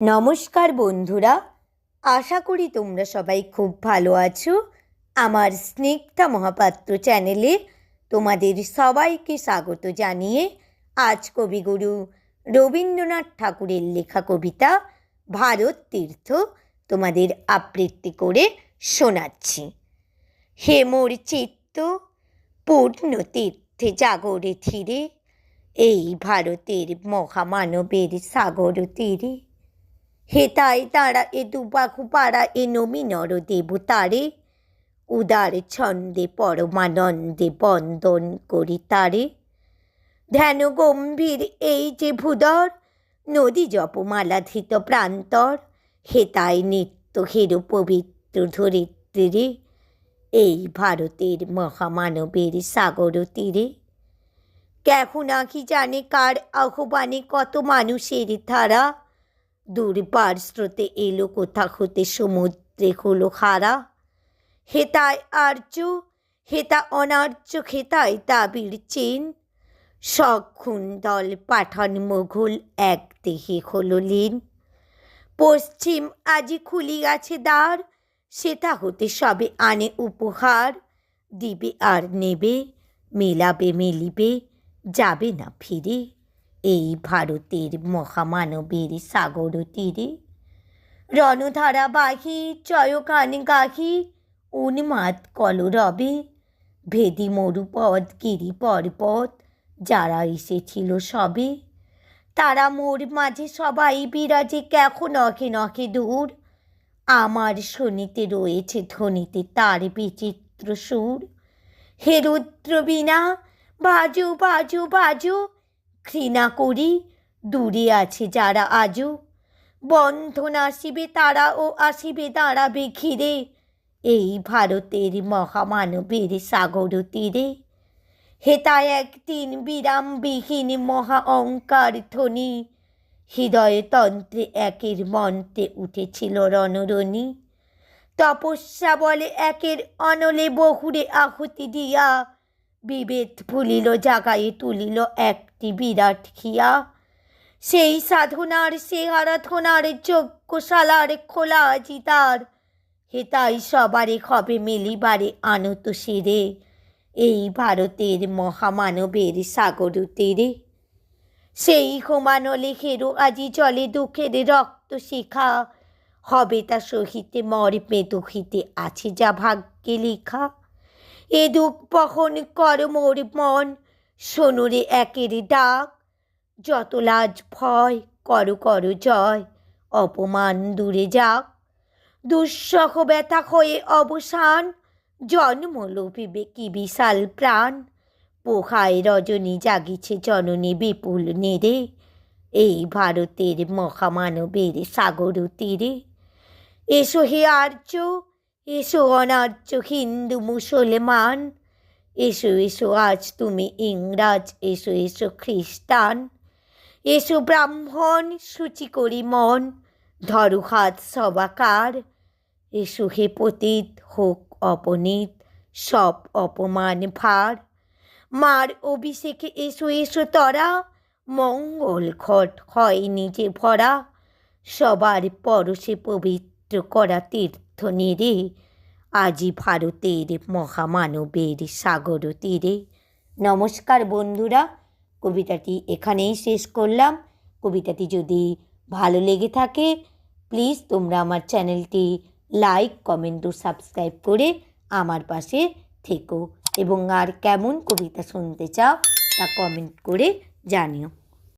নমস্কার বন্ধুরা, আশা করি তোমরা সবাই খুব ভালো আছো। আমার স্নিগ্ধা মহাপাত্র চ্যানেলে তোমাদের সবাইকে স্বাগত জানিয়ে আজ কবিগুরু রবীন্দ্রনাথ ঠাকুরের লেখা কবিতা ভারত তীর্থ তোমাদের আবৃত্তি করে শোনাচ্ছি। হে মোর চিত্ত, পূর্ণ তীর্থে জাগরে ধীরে, এই ভারতের মহামানবের সাগর তীরে হেতায় তারা এ দুবাহু পাড়া, এ নমি নর দেবতারে উদার ছন্দে পরমানন্দে বন্দন করি তারে। ধ্যান গম্ভীর এই যে ভূদর নদী জপমালাধৃত প্রান্তর। হেতায় নিত্য হেরো পবিত্র ধরিত্রীরে, এই ভারতের মহামানবের সাগর তীরে। কেহ নাকি জানে কার আহ্বানে কত মানুষের ধারা। দূরপার স্রোতে এলো কোথা হতে সমুদ্রে হলো খারা হেতায় আর্য, হেতা অনার্য খেতায় দাবির চেন। সক্ষুণ দল পাঠান মোঘল, এক দেহে হলো লীন। পশ্চিম আজি খুলি গেছে দ্বার সেটা হতে সবে আনে উপহার। দিবে আর নেবে, মেলাবে মেলিবে, যাবে না ফিরে। এই ভারতের মহামানবের সাগর তীরে। রণধারা বাহি চয়কান গাহি উন্মাদ কলরবে। ভেদি মরুপদ গিরি পর্বত, যারা এসেছিল সবে। তারা মোর মাঝে সবাই বিরাজে কেখ নখে নখে দূর। আমার শনিতে রয়েছে ধ্বনিতে তার বিচিত্র সুর। হে রুদ্র বাজু বাজু, বাজো বাজো ঘৃণা করি, দূরে আছে যারা আজও। বন্ধন আসিবে তারা ও আসিবে, দাঁড়াবে ঘিরে। এই ভারতের মহামানবের সাগর তীরে। হেতায় একদিন বিরামবিহীন মহা অঙ্কার ধ্বনি। হৃদয়তন্ত্রে একের মন্ত্রে উঠেছিল রণরণী। তপস্যা বলে একের অনলে বহুরে আহুতি দিয়া। বিভেদ ভুলিল, জাগায়ে তুলিল একটি বিরাট খিয়া। সেই সাধনার, সে আরাধনার যজ্ঞশালার খোলা আজি তার হেতাই সবারে হবে মেলিবারে আনত সেরে এই ভারতের মহামানবের সাগর তীরে। সেই হোমানো লেখেরও আজি জলে দুঃখের রক্ত শিখা। হবে তা সহিতে মর্মে দুঃখিতে আছে যা ভাগ্যে লেখা। এ দুঃখ বহন কর মোর মন। সোনরে একের ডাক, যত লাজ ভয় কর কর জয়। অপমান দূরে যাক, দুঃসহ ব্যথা হয়ে অবসান। জন্ম লোভিবে কি বিশাল প্রাণ। পোহায় রজনী জাগিছে জননী বিপুল নেড়ে। এই ভারতের মহামানবের সাগর তীরে। এসো হে আর্য এসো অনার্য হিন্দু মুসলমান। এসো এসো, আজ তুমি ইংরাজ, এসো এসো, খ্রিস্টান। এসো, ব্রাহ্মণ, সূচি করি মন, ধরো হাত সবাকার। এসো হে পতিত, হোক অপনীত, সব অপমান ভার। মার অভিষেকে এসো এসো তরা, মঙ্গল ঘট হয় নিজে ভরা। সবার পরশে পবিত্র করা তীর্থ নেড়ে আজি ভারতের মহামানবের সাগর তীরে। নমস্কার বন্ধুরা, কবিতাটি এখানেই শেষ করলাম। কবিতাটি যদি ভালো লেগে থাকে প্লিজ তোমরা আমার চ্যানেলটি লাইক কমেন্ট ও সাবস্ক্রাইব করে আমার পাশে থেকো। এবং আর কেমন কবিতা শুনতে চাও, তা কমেন্ট করে জানিও।